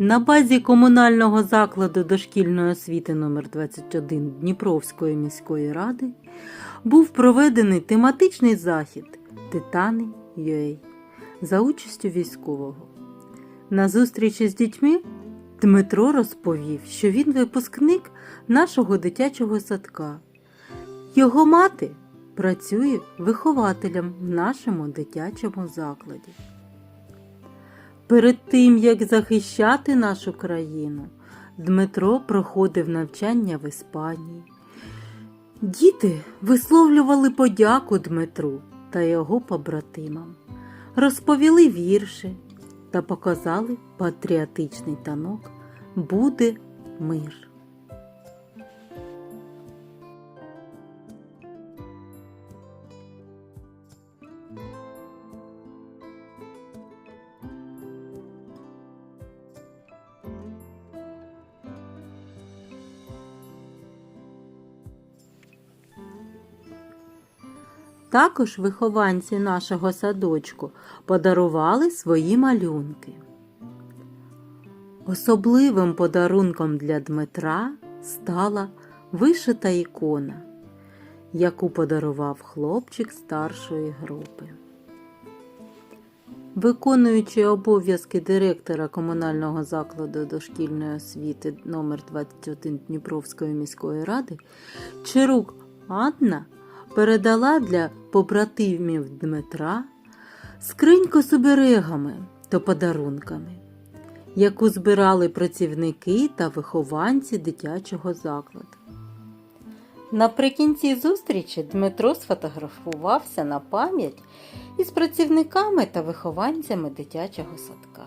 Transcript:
На базі комунального закладу дошкільної освіти номер 21 Дніпровської міської ради був проведений тематичний захід Титани UA за участю військового. На зустрічі з дітьми Дмитро розповів, що він випускник нашого дитячого садка. Його мати працює вихователем в нашому дитячому закладі. Перед тим, як захищати нашу країну, Дмитро проходив навчання в Іспанії. Діти висловлювали подяку Дмитру та його побратимам, розповіли вірші та показали патріотичний танок Буде мир. Також вихованці нашого садочку подарували свої малюнки. Особливим подарунком для Дмитра стала вишита ікона, яку подарував хлопчик старшої групи. Виконуючи обов'язки директора комунального закладу дошкільної освіти номер 21 Дніпровської міської ради, Чирук Анна передала для побратимів Дмитра скриньку з оберегами та подарунками, яку збирали працівники та вихованці дитячого закладу. Наприкінці зустрічі Дмитро сфотографувався на пам'ять із працівниками та вихованцями дитячого садка.